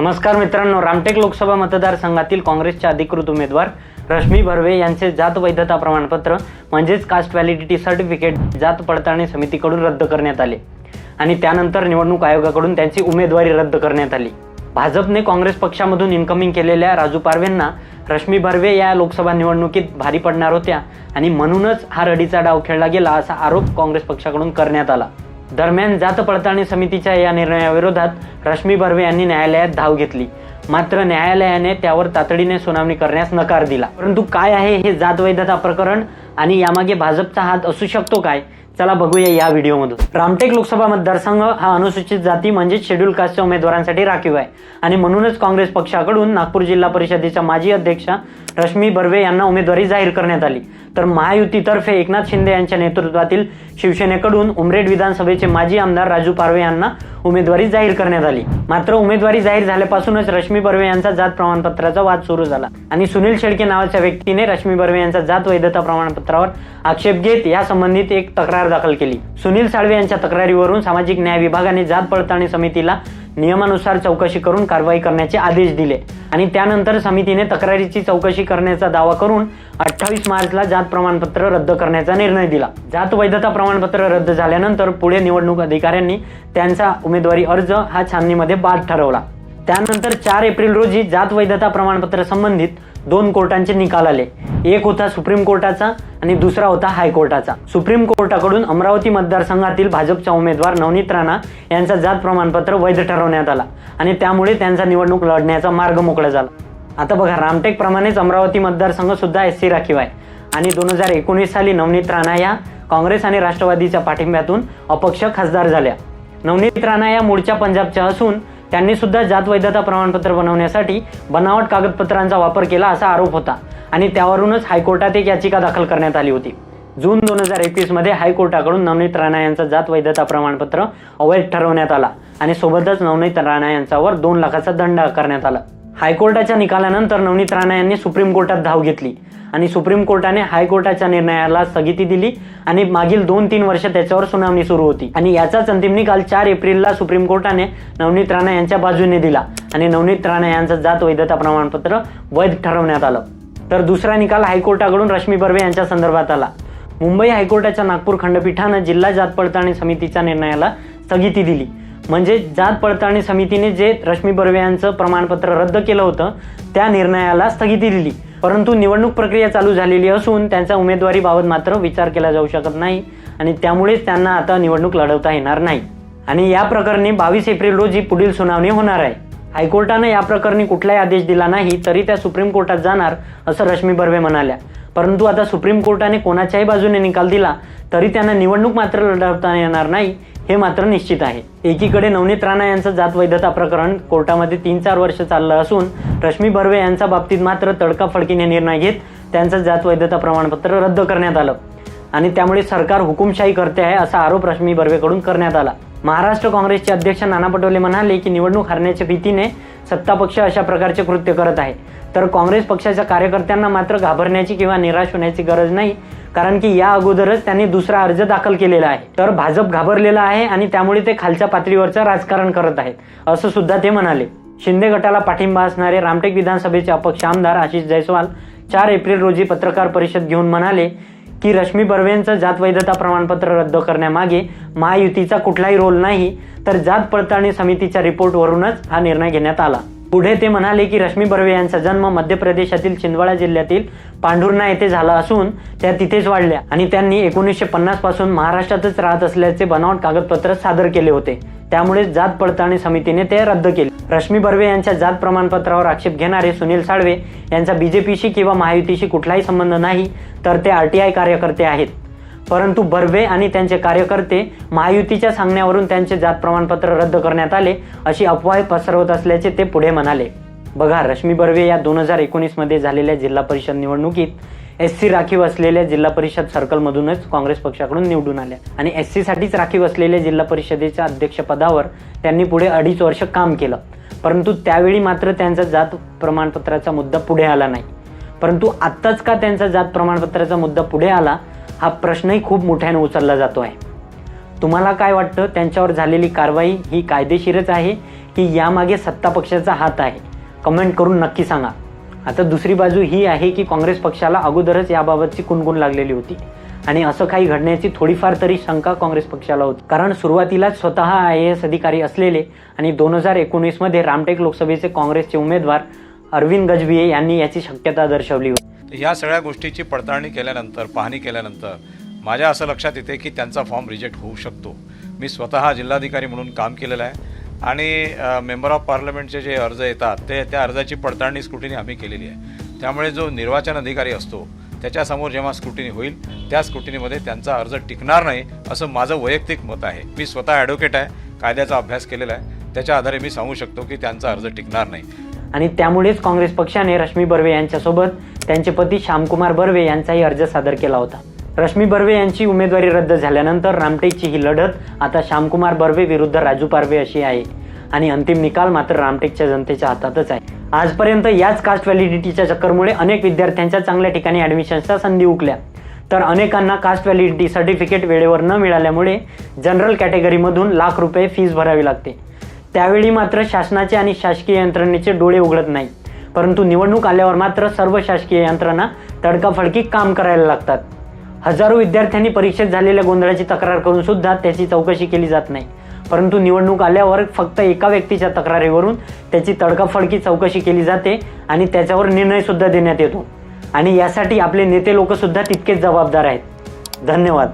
नमस्कार मित्रांनो रामटेक लोकसभा मतदारसंघातील काँग्रेसच्या अधिकृत उमेदवार रश्मी बर्वे यांचे जात वैधता प्रमाणपत्र म्हणजेच कास्ट व्हॅलिडिटी सर्टिफिकेट जात पडताळणी समितीकडून रद्द करण्यात आले. आणि त्यानंतर निवडणूक आयोगाकडून त्यांची उमेदवारी रद्द करण्यात आली. भाजपने काँग्रेस पक्षामधून इन्कमिंग केलेल्या राजू पारवेंना रश्मी बर्वे या लोकसभा निवडणुकीत भारी पडणार होत्या आणि म्हणूनच हा रडीचा डाव खेळला गेला असा आरोप काँग्रेस पक्षाकडून करण्यात आला. दरम्यान जात पडताळणी समितीच्या या निर्णयाविरोधात रश्मी बर्वे यांनी न्यायालयात धाव घेतली. मात्र न्यायालयाने त्यावर तातडीने सुनावणी करण्यास नकार दिला. परंतु काय आहे हे जात वैधता प्रकरण आणि यामागे भाजपचा हात असू शकतो काय? चला बघूया या व्हिडिओमधून. रामटेक लोकसभा मतदारसंघ हा अनुसूचित जाती म्हणजेच शेड्यूल कास्टच्या उमेदवारांसाठी राखीव आहे. आणि म्हणूनच काँग्रेस पक्षाकडून नागपूर जिल्हा परिषदेच्या माजी अध्यक्षा रश्मी बर्वे यांना उमेदवारी जाहीर करण्यात आली. तर महायुतीतर्फे एकनाथ शिंदे यांच्या नेतृत्वातील शिवसेनेकडून उमरेड विधानसभेचे माजी आमदार राजू पारवे यांना उमेदवारी जाहीर करण्यात आली. मात्र उमेदवारी जाहीर झाल्यापासूनच रश्मी बर्वे यांचा जात प्रमाणपत्राचा वाद सुरू झाला आणि सुनील शेळके नावाच्या व्यक्तीने रश्मी बर्वे यांचा जात वैधता प्रमाणपत्रावर आक्षेप घेत या संबंधित एक तक्रार दाखल केली. सुनील साळवे यांच्या तक्रारीवरून सामाजिक न्याय विभागाने जात पडताळणी समितीला नियमानुसार चौकशी करून कारवाई करण्याचे आदेश दिले. आणि त्यानंतर समितीने तक्रारीची चौकशी करण्याचा दावा करून अठ्ठावीस मार्चला जात प्रमाणपत्र रद्द करण्याचा निर्णय दिला. जात वैधता प्रमाणपत्र रद्द झाल्यानंतर पुढे निवडणूक अधिकाऱ्यांनी त्यांचा उमेदवारी अर्ज हा छाननीमध्ये बाद ठरवला. त्यानंतर चार एप्रिल रोजी जात वैधता प्रमाणपत्र संबंधित दोन कोर्टांचे निकाल आले. एक होता सुप्रीम कोर्टाचा आणि दुसरा होता हायकोर्टाचा. सुप्रीम कोर्टाकडून अमरावती मतदारसंघातील भाजपचा उमेदवार नवनीत राणा यांचा जात प्रमाणपत्र वैध ठरवण्यात आला आणि त्यामुळे त्यांचा निवडणूक लढण्याचा मार्ग मोकळा झाला. आता बघा रामटेक प्रमाणेच अमरावती मतदारसंघ सुद्धा एस सी राखीव आहे. आणि दोन हजार एकोणीस साली नवनीत राणा या काँग्रेस आणि राष्ट्रवादीच्या पाठिंब्यातून अपक्ष खासदार झाल्या. नवनीत राणा या मूळच्या पंजाबच्या असून त्यांनी सुद्धा जात वैधता प्रमाणपत्र बनवण्यासाठी बनावट कागदपत्रांचा वापर केला असा आरोप होता. आणि त्यावरूनच हायकोर्टात एक याचिका दाखल करण्यात आली होती. जून दोन हजार एकवीसमध्ये हायकोर्टाकडून नवनीत राणा यांचा जात वैधता प्रमाणपत्र अवैध ठरवण्यात आला आणि सोबतच नवनीत राणा यांच्यावर दोन लाखाचा दंड आकारण्यात आला. हायकोर्टाच्या निकालानंतर नवनीत राणा यांनी सुप्रीम कोर्टात धाव घेतली. आणि सुप्रीम कोर्टाने हायकोर्टाच्या निर्णयाला स्थगिती दिली आणि मागील दोन तीन वर्ष त्याच्यावर सुनावणी सुरू होती. आणि याचाच अंतिम निकाल चार एप्रिलला सुप्रीम कोर्टाने नवनीत राणा यांच्या बाजूने दिला. आणि नवनीत राणा यांचं जात वैधता प्रमाणपत्र वैध ठरवण्यात आलं. तर दुसरा निकाल हायकोर्टाकडून रश्मी बर्वे यांच्या संदर्भात आला. मुंबई हायकोर्टाच्या नागपूर खंडपीठानं जिल्हा जात पडताळणी समितीच्या निर्णयाला स्थगिती दिली. म्हणजे जात पडताळणी समितीने जे रश्मी बर्वे यांचं प्रमाणपत्र रद्द केलं होतं त्या निर्णयाला स्थगिती दिली. परंतु निवडणूक प्रक्रिया चालू झालेली असून त्यांच्या उमेदवारीबाबत मात्र विचार केला जाऊ शकत नाही आणि त्यामुळेच त्यांना आता निवडणूक लढवता येणार नाही. आणि या प्रकरणी बावीस एप्रिल रोजी पुढील सुनावणी होणार आहे. हायकोर्टानं या प्रकरणी कुठलाही आदेश दिला नाही तरी त्या सुप्रीम कोर्टात जाणार असं रश्मी बर्वे म्हणाल्या. परंतु आता सुप्रीम कोर्टाने कोणाच्याही बाजूने निकाल दिला तरी त्यांना निवडणूक मात्र लढवता येणार नाही हे मात्र निश्चित आहे. एकीकडे नवनीत राणा यांचं जात वैधता प्रकरण कोर्टामध्ये तीन चार वर्ष चाललं असून रश्मी बर्वे यांच्या बाबतीत मात्र तडकाफडकीने निर्णय घेत त्यांचं जात वैधता प्रमाणपत्र रद्द करण्यात आलं. आणि त्यामुळे सरकार हुकुमशाही करते आहे असा आरोप रश्मी बर्वेकडून करण्यात आला. महाराष्ट्र काँग्रेसचे अध्यक्ष नाना पटोले म्हणाले की निवडणूक हरण्याच्या भीतीने सत्ता पक्ष अशा प्रकारचे कृत्य करत आहे. तर काँग्रेस पक्षाच्या कार्यकर्त्यांना मात्र घाबरण्याची किंवा निराश होण्याची गरज नाही कारण की या अगोदरच त्यांनी दुसरा अर्ज दाखल केलेला आहे. तर भाजप घाबरलेला आहे आणि त्यामुळे ते खालच्या पातळीवरचं राजकारण करत आहेत असं सुद्धा ते म्हणाले. शिंदे गटाला पाठिंबा असणारे रामटेक विधानसभेचे अपक्ष आमदार आशिष जयस्वाल चार एप्रिल रोजी पत्रकार परिषद घेऊन म्हणाले की रश्मी बर्वेंचं जात वैधता प्रमाणपत्र रद्द करण्यामागे महायुतीचा कुठलाही रोल नाही तर जात पडताळणी समितीच्या रिपोर्टवरूनच हा निर्णय घेण्यात आला. पुढे ते म्हणाले की रश्मी बर्वे यांचा जन्म मध्य प्रदेशातील छिंदवाडा जिल्ह्यातील पांढुर्णा येथे झाला असून त्या तिथेच वाढल्या आणि त्यांनी एकोणीसशे पन्नासपासून महाराष्ट्रातच राहत असल्याचे बनावट कागदपत्र सादर केले होते. त्यामुळे जात पडताळणी समितीने ते रद्द केले. रश्मी बर्वे यांच्या जात प्रमाणपत्रावर आक्षेप घेणारे सुनील साळवे यांचा बीजेपीशी किंवा महायुतीशी कुठलाही संबंध नाही तर ते आरटीआय कार्यकर्ते आहेत. परंतु बर्वे आणि त्यांचे कार्यकर्ते महायुतीच्या सांगण्यावरून त्यांचे जात प्रमाणपत्र रद्द करण्यात आले अशी अफवा पसरवत असल्याचे ते पुढे म्हणाले. बघा रश्मी बर्वे या दोन हजार एकोणीसमध्ये झालेल्या जिल्हा परिषद निवडणुकीत एस सी राखीव असलेल्या जिल्हा परिषद सर्कलमधूनच काँग्रेस पक्षाकडून निवडून आल्या. आणि एस सीसाठीच राखीव असलेल्या जिल्हा परिषदेच्या अध्यक्षपदावर त्यांनी पुढे अडीच वर्ष काम केलं. परंतु त्यावेळी मात्र त्यांचा जात प्रमाणपत्राचा मुद्दा पुढे आला नाही. परंतु आत्ताच का त्यांचा जात प्रमाणपत्राचा मुद्दा पुढे आला हा प्रश्नही खूप मोठ्याने उचलला जातो आहे. तुम्हाला काय वाटतं? त्यांच्यावर झालेली कारवाई ही कायदेशीरच आहे की यामागे सत्ता पक्षाचा हात आहे? कमेंट करून नक्की सांगा. आता दुसरी बाजू ही आहे की काँग्रेस पक्षाला अगोदरच याबाबतची कुणकुण लागलेली होती. आणि असं काही घडण्याची थोडीफार तरी शंका काँग्रेस पक्षाला होती. कारण सुरुवातीलाच स्वतः आय ए एस अधिकारी असलेले आणि दोन हजार एकोणीसमध्ये रामटेक लोकसभेचे काँग्रेसचे उमेदवार अरविंद गजबिये यांनी याची शक्यता दर्शवली होती. ह्या सगळ्या गोष्टीची पडताळणी केल्यानंतर पाहणी केल्यानंतर माझ्या असं लक्षात येते की त्यांचा फॉर्म रिजेक्ट होऊ शकतो. मी स्वतः जिल्हाधिकारी म्हणून काम केलेलं आहे आणि मेंबर ऑफ पार्लमेंटचे जे अर्ज येतात ते त्या अर्जाची पडताळणी स्क्रुटिनी आम्ही केलेली आहे. त्यामुळे जो निर्वाचन अधिकारी असतो त्याच्यासमोर जेव्हा स्क्रुटिनी होईल त्या स्क्रुटिनीमध्ये त्यांचा अर्ज टिकणार नाही असं माझं वैयक्तिक मत आहे. मी स्वतः ॲडव्होकेट आहे कायद्याचा अभ्यास केलेला आहे. त्याच्या आधारे मी सांगू शकतो की त्यांचा अर्ज टिकणार नाही. आणि त्यामुळेच काँग्रेस पक्षाने रश्मी बर्वे यांच्यासोबत त्यांचे पती श्यामकुमार बर्वे यांचाही अर्ज सादर केला होता. रश्मी बर्वे यांची उमेदवारी रद्द झाल्यानंतर रामटेकची ही लढत आता श्यामकुमार बर्वे विरुद्ध राजू पारवे अशी आहे. आणि अंतिम निकाल मात्र रामटेकच्या जनतेच्या हातातच आहे. आजपर्यंत याच कास्ट व्हॅलिडिटीच्या चक्करमुळे अनेक विद्यार्थ्यांच्या चांगल्या ठिकाणी ॲडमिशनच्या संधी उकल्या. तर अनेकांना कास्ट व्हॅलिडिटी सर्टिफिकेट वेळेवर न मिळाल्यामुळे जनरल कॅटेगरीमधून लाख रुपये फीज भरावी लागते. त्यावेळी मात्र शासनाचे आणि शासकीय यंत्रणेचे डोळे उघडत नाही परंतु निवडणूक आल्यावर मात्र सर्व शासकीय यंत्रणा तडकाफडकी काम करायला लागतात. हजारो विद्यार्थ्यांनी परीक्षेत झालेल्या गोंधळाची तक्रार करून सुद्धा त्याची चौकशी केली जात नाही. परंतु निवडणूक आल्यावर फक्त एका व्यक्तीच्या तक्रारीवरून त्याची तडकाफडकी चौकशी केली जाते आणि त्याच्यावर निर्णयसुद्धा देण्यात येतो. आणि यासाठी आपले नेते लोकसुद्धा तितकेच जबाबदार आहेत. धन्यवाद.